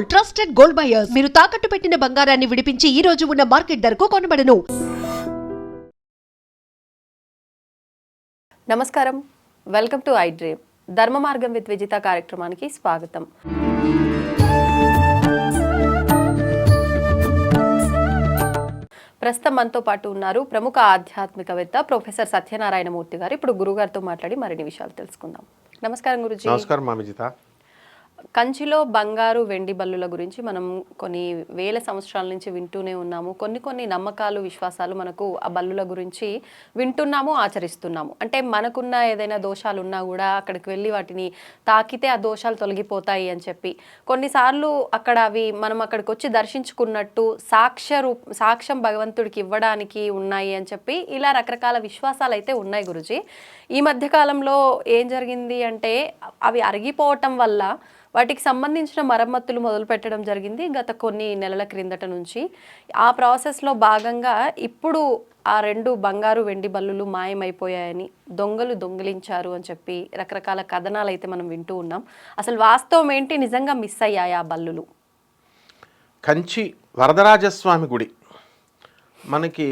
Trusted gold buyers మీరు తాకట్టు పెట్టిన బంగారాన్ని విడిపించి ఈ రోజు ఉన్న మార్కెట్ ధరకు కొనబడను. నమస్కారం. వెల్కమ్ టు ఐ డ్రీమ్ ధర్మ మార్గం విత్ విజిత కార్యక్రమానికి స్వాగతం. ప్రస్తుతం మనతో పాటు ఉన్నారు ప్రముఖ ఆధ్యాత్మికవేత్త ప్రొఫెసర్ సత్యనారాయణ మూర్తి గారు. ఇప్పుడు గురుగారితో మాట్లాడి మరిన్ని విషయాలు తెలుసుకుందాం. నమస్కారం గురుజీ. నమస్కారం కంచిలో బంగారు వెండి బల్లుల గురించి మనం కొన్ని వేల సంవత్సరాల నుంచి వింటూనే ఉన్నాము. కొన్ని కొన్ని నమ్మకాలు విశ్వాసాలు మనకు ఆ బల్లుల గురించి వింటున్నాము ఆచరిస్తున్నాము. అంటే మనకున్న ఏదైనా దోషాలు ఉన్నా కూడా అక్కడికి వెళ్ళి వాటిని తాకితే ఆ దోషాలు తొలగిపోతాయి అని చెప్పి. కొన్నిసార్లు అక్కడ అవి మనం అక్కడికి వచ్చి దర్శించుకున్నట్టు సాక్ష్య రూప్ సాక్ష్యం భగవంతుడికి ఇవ్వడానికి ఉన్నాయి అని చెప్పి ఇలా రకరకాల విశ్వాసాలు అయితే ఉన్నాయి గురుజీ. ఈ మధ్యకాలంలో ఏం జరిగింది అంటే అవి అరిగిపోవటం వల్ల వాటికి సంబంధించిన మరమ్మతులు మొదలు పెట్టడం జరిగింది గత కొన్ని నెలల క్రిందట నుంచి. ఆ ప్రాసెస్లో భాగంగా ఇప్పుడు ఆ రెండు బంగారు వెండి బల్లులు మాయమైపోయాయని దొంగలు దొంగిలించారు అని చెప్పి రకరకాల కథనాలు అయితే మనం వింటూ ఉన్నాం. అసలు వాస్తవం ఏంటి? నిజంగా మిస్ అయ్యాయి ఆ బల్లులు? కంచి వరదరాజస్వామి గుడి. మనకి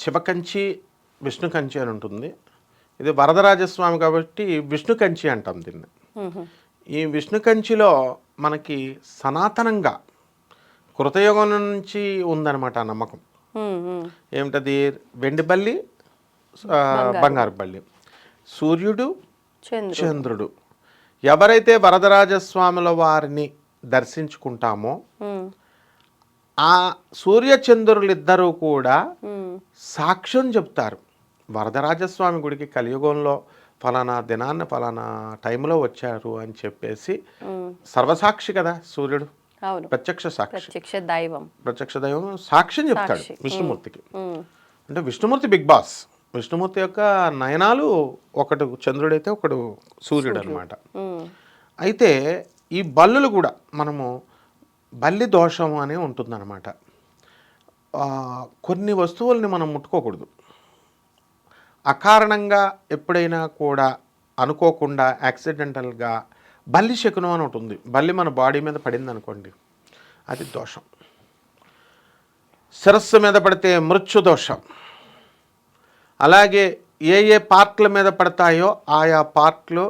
శివకంచి విష్ణు కంచి అని ఉంటుంది. ఇది వరదరాజస్వామి కాబట్టి విష్ణు కంచి అంటాం దీన్ని. ఈ విష్ణు కంచిలో మనకి సనాతనంగా కృతయుగం నుంచి ఉందన్నమాట ఆ నమ్మకం. ఏమిటది? వెండి బల్లి బంగారు బల్లి. సూర్యుడు చంద్రు చంద్రుడు. ఎవరైతే వరదరాజస్వాముల వారిని దర్శించుకుంటామో ఆ సూర్యచంద్రులిద్దరూ కూడా. సాక్ష్యం చెప్తారు. వరదరాజస్వామి గుడికి కలియుగంలో ఫలానా దినాన్న ఫలానా టైంలో వచ్చారు అని చెప్పేసి. సర్వసాక్షి కదా సూర్యుడు. ప్రత్యక్ష సాక్షి. ప్రత్యక్ష దైవం. ప్రత్యక్ష దైవం సాక్ష్యం చెప్తాడు. విష్ణుమూర్తికి. అంటే విష్ణుమూర్తి బిగ్ బాస్. విష్ణుమూర్తి యొక్క నయనాలు ఒకడు చంద్రుడైతే ఒకడు సూర్యుడు అనమాట. అయితే ఈ బల్లులు కూడా మనము బల్లి దోషం అని ఉంటుందన్నమాట. కొన్ని వస్తువుల్ని మనం ముట్టుకోకూడదు. అకారణంగా ఎప్పుడైనా కూడా అనుకోకుండా యాక్సిడెంటల్గా బల్లి శకునం అని ఉంటుంది బల్లి మన బాడీ మీద పడింది అనుకోండి అది దోషం. శిరస్సు మీద పడితే మృత్యు దోషం. అలాగే ఏ ఏ పార్ట్ల మీద పడతాయో ఆయా పార్ట్లు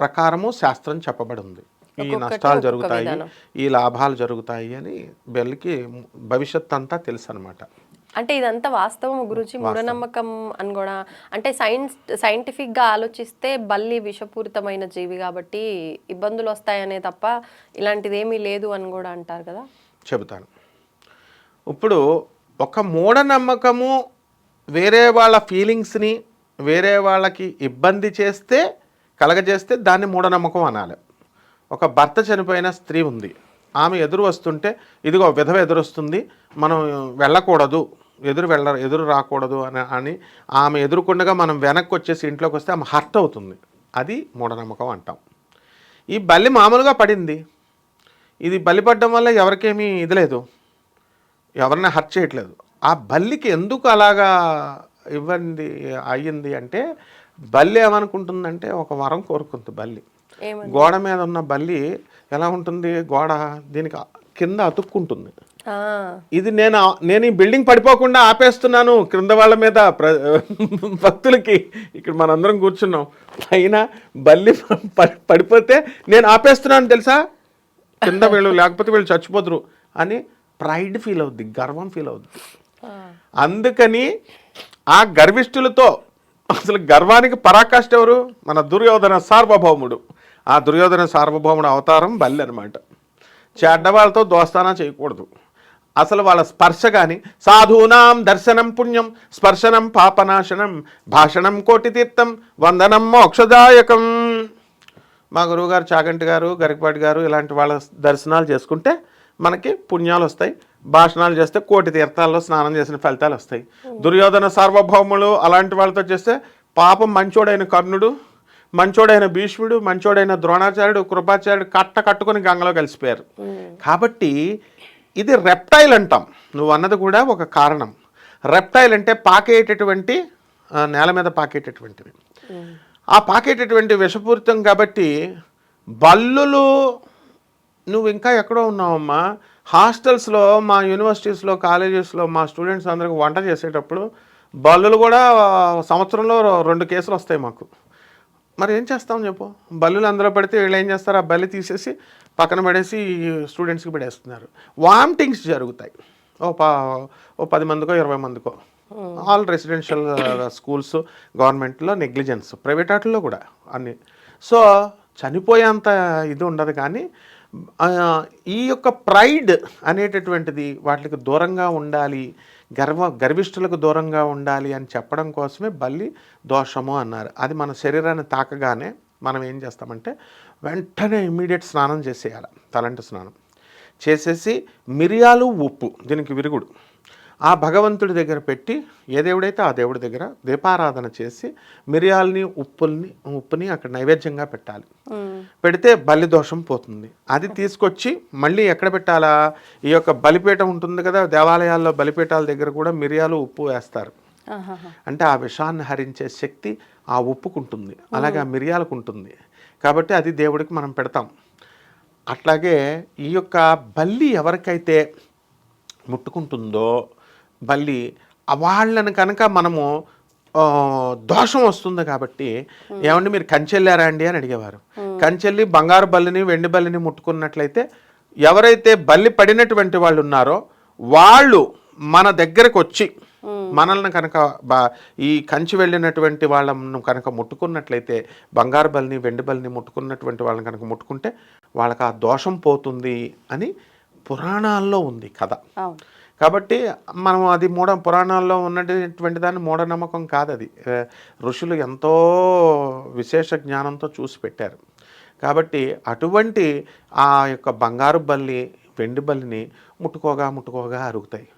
ప్రకారము శాస్త్రం చెప్పబడి ఉంది ఈ నష్టాలు జరుగుతాయి. ఈ లాభాలు జరుగుతాయి అని బెల్లికి భవిష్యత్ అంతా తెలుసు అనమాట అంటే ఇదంతా వాస్తవం గురించి మూఢనమ్మకం అని కూడా. అంటే సైన్స్ సైంటిఫిక్గా ఆలోచిస్తే బల్లి విషపూరితమైన జీవి కాబట్టి ఇబ్బందులు వస్తాయనే తప్ప ఇలాంటిది ఏమీ లేదు అని కూడా అంటారు కదా. చెబుతాను. ఇప్పుడు ఒక మూఢనమ్మకము వేరే వాళ్ళ ఫీలింగ్స్ని వేరే వాళ్ళకి ఇబ్బంది చేస్తే కలగజేస్తే దాన్ని మూఢనమ్మకం అనాలి. ఒక భర్త చనిపోయిన స్త్రీ ఉంది. ఆమె ఎదురు వస్తుంటే ఇదిగో విధవ ఎదురొస్తుంది మనం వెళ్ళకూడదు ఎదురు వెళ్ళ ఎదురు రాకూడదు అని అని ఆమె ఎదురుకుండగా మనం వెనక్కి వచ్చేసి ఇంట్లోకి వస్తే ఆమె హర్ట్ అవుతుంది. అది మూఢనమ్మకం అంటాం. ఈ బల్లి మామూలుగా పడింది. ఇది బలి పడ్డం వల్ల ఎవరికేమీ ఇది లేదు. ఎవరిని హర్ట్ చేయట్లేదు. ఆ బల్లికి ఎందుకు అలాగా ఇవ్వండి అయ్యింది అంటే బల్లి ఏమనుకుంటుందంటే ఒక వరం కోరుకుంది బల్లి. గోడ మీద ఉన్న బల్లి ఎలా ఉంటుంది? గోడ దీనికి కింద అతుక్కుంటుంది. ఇది నేను నేను ఈ బిల్డింగ్ పడిపోకుండా ఆపేస్తున్నాను క్రింద వాళ్ళ మీద భక్తులకి. ఇక్కడ మనందరం కూర్చున్నాం. పైన బల్లి పడిపోతే నేను ఆపేస్తున్నాను తెలుసా? కింద వీళ్ళు లేకపోతే వీళ్ళు చచ్చిపోతురు అని ప్రైడ్ ఫీల్ అవుద్ది గర్వం ఫీల్ అవుద్ది. అందుకని ఆ గర్విష్ఠులతో అసలు గర్వానికి పరాకాష్ట ఎవరు? మన దుర్యోధన సార్వభౌముడు. ఆ దుర్యోధన సార్వభౌముడు అవతారం బల్లి అనమాట చెడ్డవాళ్ళతో దోస్తానా చేయకూడదు. అసలు వాళ్ళ స్పర్శ కానీ సాధూనాం దర్శనం పుణ్యం స్పర్శనం పాపనాశనం భాషణం కోటి తీర్థం వందనం మోక్షదాయకం. మా గురువుగారు చాగంటి గారు గరికపాటి గారు ఇలాంటి వాళ్ళ దర్శనాలు చేసుకుంటే మనకి పుణ్యాలు వస్తాయి. భాషణాలు చేస్తే కోటి తీర్థాల్లో స్నానం చేసిన ఫలితాలు వస్తాయి. దుర్యోధన సార్వభౌములు అలాంటి వాళ్ళతో చేస్తే పాపం మంచోడైన కర్ణుడు మంచోడైన భీష్ముడు మంచోడైన ద్రోణాచార్యుడు కృపాచార్యుడు కట్ట కట్టుకొని గంగలో కలిసిపోయారు. కాబట్టి ఇది రెప్టైల్ అంటాం. నువ్వు అన్నది కూడా ఒక కారణం. రెప్టైల్ అంటే పాకేటటువంటి నేల మీద పాకేటటువంటివి. ఆ పాకేటటువంటి విషపూరితం కాబట్టి బల్లులు నువ్వు ఇంకా ఎక్కడో ఉన్నావమ్మా. హాస్టల్స్లో మా యూనివర్సిటీస్లో కాలేజెస్లో మా స్టూడెంట్స్ అందరికి వంట చేసేటప్పుడు బల్లులు కూడా సంవత్సరంలో రెండు కేసులు వస్తాయి మాకు. మరి ఏం చేస్తాం చెప్పు? బల్లులు అందులో పెడితే వీళ్ళు ఏం చేస్తారు? ఆ బల్లి తీసేసి పక్కన పడేసి స్టూడెంట్స్కి పడేస్తున్నారు. వామిటింగ్స్ జరుగుతాయి. ఓ పా ఓ పది మందికో ఇరవై మందికో. ఆల్ రెసిడెన్షియల్ స్కూల్స్ గవర్నమెంట్లో నెగ్లిజెన్స్ ప్రైవేట్ వాటిల్లో కూడా అన్ని. సో చనిపోయేంత ఇది ఉండదు కానీ ఈ యొక్క ప్రైడ్ అనేటటువంటిది వాటికి దూరంగా ఉండాలి గర్వ గర్విష్ఠులకు దూరంగా ఉండాలి అని చెప్పడం కోసమే బల్లి దోషము అన్నారు. అది మన శరీరాన్ని తాకగానే మనం ఏం చేస్తామంటే వెంటనే ఇమ్మీడియట్ స్నానం చేసేయాలి తలంటి స్నానం. చేసేసి మిరియాలు ఉప్పు దీనికి విరుగుడు. ఆ భగవంతుడి దగ్గర పెట్టి ఏ దేవుడైతే ఆ దేవుడి దగ్గర దీపారాధన చేసి మిరియాలని ఉప్పుల్ని ఉప్పుని అక్కడ నైవేద్యంగా పెట్టాలి. పెడితే బలి దోషం పోతుంది. అది తీసుకొచ్చి మళ్ళీ ఎక్కడ పెట్టాలా? ఈ యొక్క బలిపీఠం ఉంటుంది కదా దేవాలయాల్లో బలిపీఠాల దగ్గర కూడా మిరియాలు ఉప్పు వేస్తారు. అంటే ఆ విషాన్ని హరించే శక్తి ఆ ఉప్పుకుంటుంది. అలాగే ఆ మిరియాలకు ఉంటుంది కాబట్టి అది దేవుడికి మనం పెడతాం. అట్లాగే ఈ యొక్క బల్లి ఎవరికైతే ముట్టుకుంటుందో బల్లి వాళ్ళని కనుక మనము దోషం వస్తుంది కాబట్టి ఏమండి మీరు కంచెల్లారా అండి అని అడిగేవారు. కంచెల్లి బంగారు బల్లిని వెండి బల్లిని ముట్టుకున్నట్లయితే ఎవరైతే బల్లి పడినటువంటి వాళ్ళు ఉన్నారో వాళ్ళు మన దగ్గరకు వచ్చి మనల్ని కనుక బా ఈ కంచి వెళ్ళినటువంటి వాళ్ళను కనుక ముట్టుకున్నట్లయితే బంగారు బలిని వెండి బలిని ముట్టుకున్నటువంటి వాళ్ళని కనుక ముట్టుకుంటే వాళ్ళకి ఆ దోషం పోతుంది అని పురాణాల్లో ఉంది కథ. కాబట్టి మనం అది మూఢ పురాణాల్లో ఉన్నటువంటి దాన్ని మూఢనమ్మకం కాదు అది ఋషులు ఎంతో విశేష జ్ఞానంతో చూసి పెట్టారు. కాబట్టి అటువంటి ఆ యొక్క బంగారు బల్లి వెండి బల్లిని ముట్టుకోగా ముట్టుకోగా అరుగుతాయి.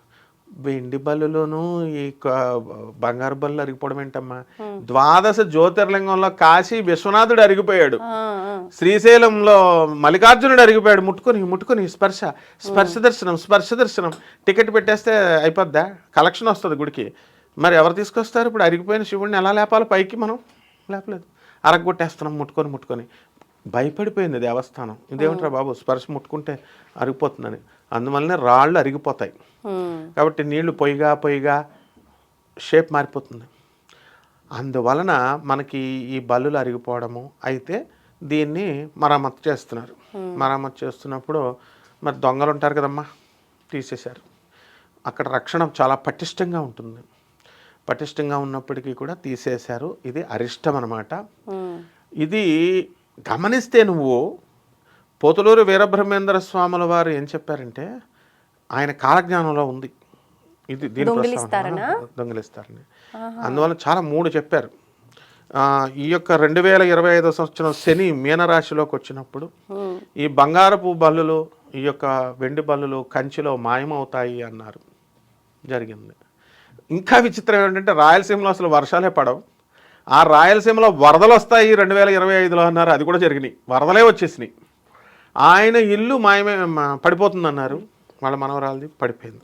వెండి బల్లులోను ఈ బంగారు బల్లు అరిగిపోవడం ఏంటమ్మా? ద్వాదశ జ్యోతిర్లింగంలో కాశీ విశ్వనాథుడు అరిగిపోయాడు. శ్రీశైలంలో మల్లికార్జునుడు అరిగిపోయాడు. ముట్టుకొని ముట్టుకొని స్పర్శ స్పర్శ దర్శనం స్పర్శ దర్శనం. టికెట్ పెట్టేస్తే అయిపోద్దా? కలెక్షన్ వస్తుంది గుడికి. మరి ఎవరు తీసుకొస్తారు? ఇప్పుడు అరిగిపోయిన శివుడిని ఎలా లేపాలి పైకి మనం లేపలేదు. అరగొట్టేస్తున్నాం ముట్టుకొని ముట్టుకొని. భయపడిపోయింది దేవస్థానం. ఇదేమిట్రా బాబు? స్పర్శ ముట్టుకుంటే అరిగిపోతుందని. అందువల్లనే రాళ్ళు అరిగిపోతాయి. కాబట్టి నీళ్ళు పొయ్యిగా పొయ్యిగా షేప్ మారిపోతుంది. అందువలన మనకి ఈ బల్లులు అరిగిపోవడము అయితే దీన్ని మరమ్మతు చేస్తున్నారు. మరమ్మతు చేస్తున్నప్పుడు మరి దొంగలు ఉంటారు కదమ్మా తీసేశారు. అక్కడ రక్షణ చాలా పటిష్టంగా ఉంటుంది. పటిష్టంగా ఉన్నప్పటికీ కూడా తీసేశారు. ఇది అరిష్టం అనమాట. ఇది గమనిస్తే నువ్వు పోతులూరు వీరబ్రహ్మేంద్ర స్వాముల వారు ఏం చెప్పారంటే ఆయన కాలజ్ఞానంలో ఉంది. ఇది దీని దొంగిలిస్తారనా? అందువల్ల చాలా మూడు చెప్పారు. ఈ యొక్క రెండు వేల ఇరవై ఐదో సంవత్సరం శని మీనరాశిలోకి వచ్చినప్పుడు. ఈ బంగారపు బల్లులు ఈ యొక్క వెండి బల్లులు కంచిలో మాయమవుతాయి అన్నారు. జరిగింది. ఇంకా విచిత్రం ఏంటంటే రాయలసీమలో అసలు వర్షాలే పడవు. ఆ రాయలసీమలో వరదలు వస్తాయి రెండు వేల ఇరవై ఐదులో అన్నారు. అది కూడా జరిగినాయి. వరదలే వచ్చేసినాయి. ఆయన ఇల్లు మాయమే మా- పడిపోతుందన్నారు. వాళ్ళ మనవరాలది పడిపోయింది.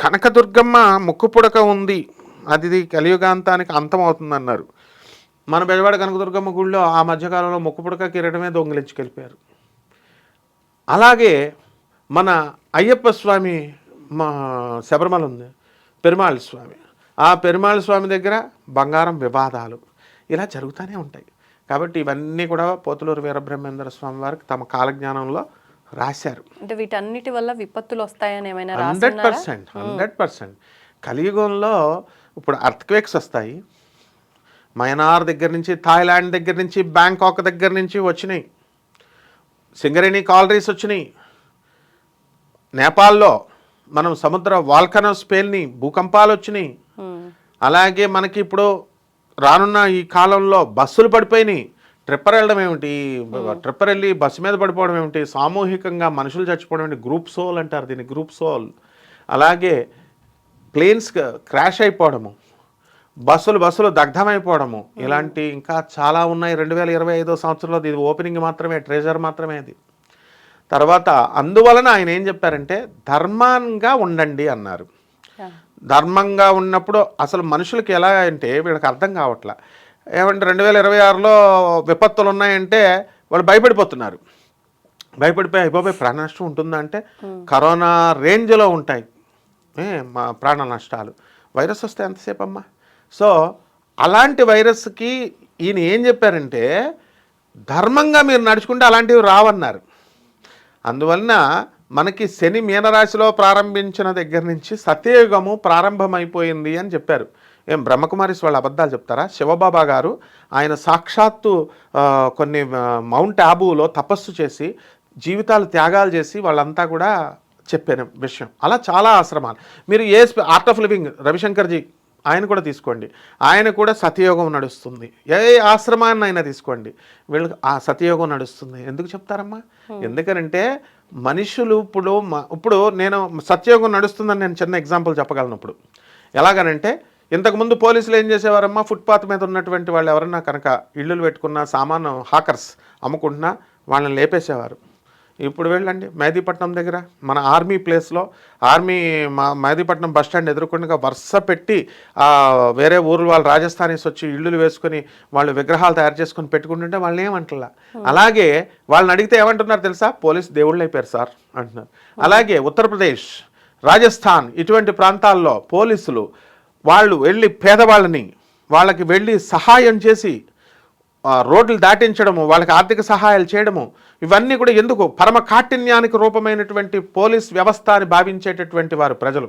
కనకదుర్గమ్మ ముక్కు పుడక ఉంది. అది కలియుగాంతానికి అంతం అవుతుందన్నారు మన బెజవాడ కనకదుర్గమ్మ గుడిలో ఆ మధ్యకాలంలో ముక్కు పుడక కిరటమే దొంగిలించుకెళ్ళిపోయారు. అలాగే మన అయ్యప్ప స్వామి మా శబరిమల ఉంది. పెరుమాళ్ స్వామి. ఆ పెరుమాళ్ స్వామి దగ్గర బంగారం వివాదాలు ఇలా జరుగుతూనే ఉంటాయి. కాబట్టి ఇవన్నీ కూడా పోతులూరు వీరబ్రహ్మేంద్ర స్వామి వారికి తమ కాలజ్ఞానంలో రాశారు. అంటే వీటన్నిటి వల్ల విపత్తులు వస్తాయని ఏమైనా హండ్రెడ్ పర్సెంట్ హండ్రెడ్ పర్సెంట్. కలియుగంలో ఇప్పుడు అర్త్క్వేక్స్ వస్తాయి. మయనార్ దగ్గర నుంచి థాయిలాండ్ దగ్గర నుంచి బ్యాంకాక్ దగ్గర నుంచి వచ్చినాయి. సింగరేణి కాలరీస్ వచ్చినాయి. నేపాల్లో మనం సముద్ర వాల్కనోస్ పేల్ని భూకంపాలు వచ్చినాయి. అలాగే మనకి ఇప్పుడు రానున్న ఈ కాలంలో బస్సులు పడిపోయినాయి. ట్రిప్పర్ వెళ్ళడం ఏమిటి? ట్రిప్పర్ వెళ్ళి బస్సు మీద పడిపోవడం ఏమిటి? సామూహికంగా మనుషులు చచ్చిపోవడం ఏమిటి? గ్రూప్ సోల్ అంటారు దీన్ని గ్రూప్ సోల్. అలాగే ప్లేన్స్ క్రాష్ అయిపోవడము. బస్సులు బస్సులు దగ్ధమైపోవడము. ఇలాంటి ఇంకా చాలా ఉన్నాయి. రెండు వేల ఇరవై ఐదో సంవత్సరంలో ఇది ఓపెనింగ్ మాత్రమే ట్రెజర్ మాత్రమే అది. తర్వాత అందువలన ఆయన ఏం చెప్పారంటే ధర్మంగా ఉండండి అన్నారు. ధర్మంగా ఉన్నప్పుడు అసలు మనుషులకి ఎలా అంటే వీళ్ళకి అర్థం కావట్లా. ఏమంటే రెండు వేల ఇరవై ఆరులో విపత్తులు ఉన్నాయంటే వాళ్ళు భయపడిపోతున్నారు. భయపడిపోయి అయిపోయి ప్రాణ నష్టం ఉంటుందా అంటే కరోనా రేంజ్లో ఉంటాయి. మా ప్రాణ నష్టాలు. వైరస్ వస్తే ఎంతసేపు అమ్మా సో అలాంటి వైరస్కి ఈయన ఏం చెప్పారంటే ధర్మంగా మీరు నడుచుకుంటే అలాంటివి రావన్నారు. అందువలన మనకి శని మీనరాశిలో ప్రారంభించిన దగ్గర నుంచి సత్యయుగము ప్రారంభమైపోయింది అని చెప్పారు. ఏం బ్రహ్మకుమారిస్ వాళ్ళు అబద్ధాలు చెప్తారా? శివబాబా గారు ఆయన సాక్షాత్తు కొన్ని మౌంట్ ఆబులో తపస్సు చేసి జీవితాలు త్యాగాలు చేసి వాళ్ళంతా కూడా చెప్పాను విషయం. అలా చాలా ఆశ్రమాలు. మీరు ఏ ఆర్ట్ ఆఫ్ లివింగ్ రవిశంకర్జీ ఆయన కూడా తీసుకోండి. ఆయన కూడా సతయోగం నడుస్తుంది. ఏ ఆశ్రమాన్ని అయినా తీసుకోండి. వీళ్ళకి ఆ సతయోగం నడుస్తుంది. ఎందుకు చెప్తారమ్మా? ఎందుకనంటే మనుషులు ఇప్పుడు ఇప్పుడు నేను సత్యయోగం నడుస్తుందని నేను చిన్న ఎగ్జాంపుల్ చెప్పగలను ఇప్పుడు ఎలాగనంటే ఇంతకుముందు పోలీసులు ఏం చేసేవారమ్మా? ఫుట్పాత్ మీద ఉన్నటువంటి వాళ్ళు ఎవరన్నా కనుక ఇళ్ళు పెట్టుకున్న సామాను హాకర్స్ అమ్ముకుంటున్నా వాళ్ళని లేపేసేవారు. ఇప్పుడు వెళ్ళండి. మేదీపట్నం దగ్గర మన ఆర్మీ ప్లేస్లో ఆర్మీ మా మేదీపట్నం బస్ స్టాండ్ ఎదుర్కొండగా వరుస పెట్టి వేరే ఊరు వాళ్ళు రాజస్థానీస్ వచ్చి ఇళ్ళు వేసుకొని వాళ్ళు విగ్రహాలు తయారు చేసుకొని పెట్టుకుంటుంటే వాళ్ళని ఏమంటలా? అలాగే వాళ్ళని అడిగితే ఏమంటున్నారు తెలుసా? పోలీస్ దేవుళ్ళు అయిపోయారు సార్ అంటున్నారు. అలాగే ఉత్తరప్రదేశ్ రాజస్థాన్ ఇటువంటి ప్రాంతాల్లో పోలీసులు వాళ్ళు వెళ్ళి పేదవాళ్ళని వాళ్ళకి వెళ్ళి సహాయం చేసి రోడ్లు దాటించడము వాళ్ళకి ఆర్థిక సహాయాలు చేయడము ఇవన్నీ కూడా ఎందుకు? పరమ కాఠిన్యానికి రూపమైనటువంటి పోలీస్ వ్యవస్థ అని భావించేటటువంటి వారు ప్రజలు.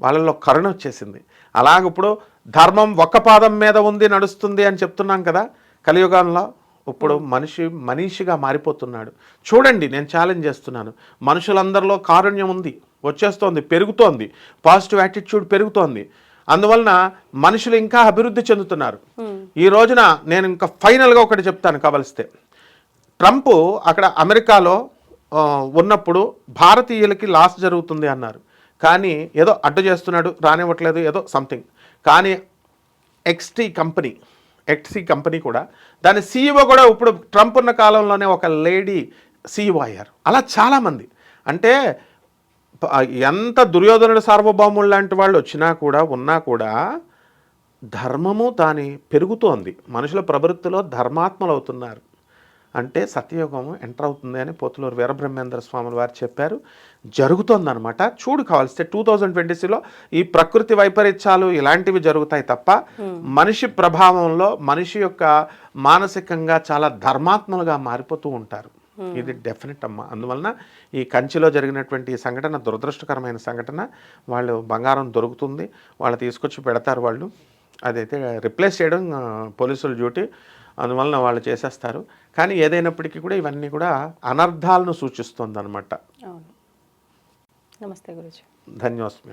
వాళ్ళల్లో కరుణ వచ్చేసింది. అలాగ ఇప్పుడు ధర్మం ఒక్క పాదం మీద ఉంది నడుస్తుంది అని చెప్తున్నాం కదా కలియుగంలో ఇప్పుడు మనిషి మనిషిగా మారిపోతున్నాడు. చూడండి నేను ఛాలెంజ్ చేస్తున్నాను. మనుషులందరిలో కారుణ్యం ఉంది వచ్చేస్తోంది పెరుగుతోంది. పాజిటివ్ యాటిట్యూడ్ పెరుగుతోంది. అందువలన మనుషులు ఇంకా అభివృద్ధి చెందుతున్నారు. ఈ రోజున నేను ఇంకా ఫైనల్గా ఒకటి చెప్తాను కావలిస్తే. ట్రంప్ అక్కడ అమెరికాలో ఉన్నప్పుడు భారతీయులకి లాస్ జరుగుతుంది అన్నారు. కానీ ఏదో అడ్డు చేస్తున్నాడు రానివ్వట్లేదు ఏదో సంథింగ్. కానీ ఎక్స్టీ కంపెనీ ఎక్స్టీ కంపెనీ కూడా దాని సీఈఓ కూడా ఇప్పుడు ట్రంప్ ఉన్న కాలంలోనే ఒక లేడీ సీఈఓ అయ్యారు. అలా చాలామంది అంటే ఎంత దుర్యోధనుడు సార్వభౌములు లాంటి వాళ్ళు వచ్చినా కూడా ఉన్నా కూడా ధర్మము దాని పెరుగుతోంది. మనుషుల ప్రవృత్తిలో ధర్మాత్మలు అవుతున్నారు. అంటే సత్యయోగము ఎంటర్ అవుతుంది అని పోతులూరు వీరబ్రహ్మేంద్ర స్వాముల వారు చెప్పారు. జరుగుతోందనమాట చూడు కావాల్స్తే టూ థౌజండ్ ట్వంటీసీలో ఈ ప్రకృతి వైపరీత్యాలు ఇలాంటివి జరుగుతాయి తప్ప మనిషి ప్రభావంలో మనిషి యొక్క మానసికంగా చాలా ధర్మాత్మలుగా మారిపోతూ ఉంటారు. ఇది డెఫినెట్ అమ్మా. అందువలన ఈ కంచిలో జరిగినటువంటి ఈ సంఘటన దురదృష్టకరమైన సంఘటన వాళ్ళు బంగారం దొరుకుతుంది వాళ్ళు తీసుకొచ్చి పెడతారు వాళ్ళు. అదైతే రిప్లేస్ చేయడం పోలీసుల డ్యూటీ. అందువలన వాళ్ళు చేసేస్తారు. కానీ ఏదైనప్పటికీ కూడా ఇవన్నీ కూడా అనర్థాలను సూచిస్తుంది అనమాట నమస్తే గురుజీ. ధన్యోస్మి